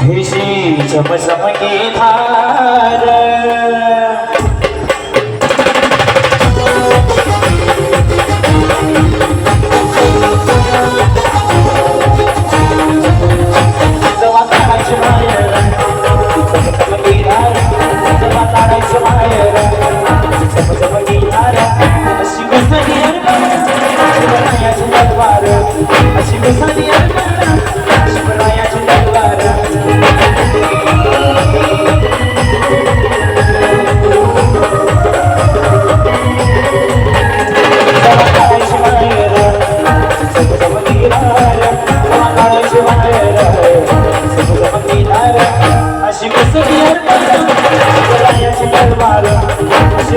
हे श्री छप समके धार।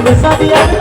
it's not the Sadia,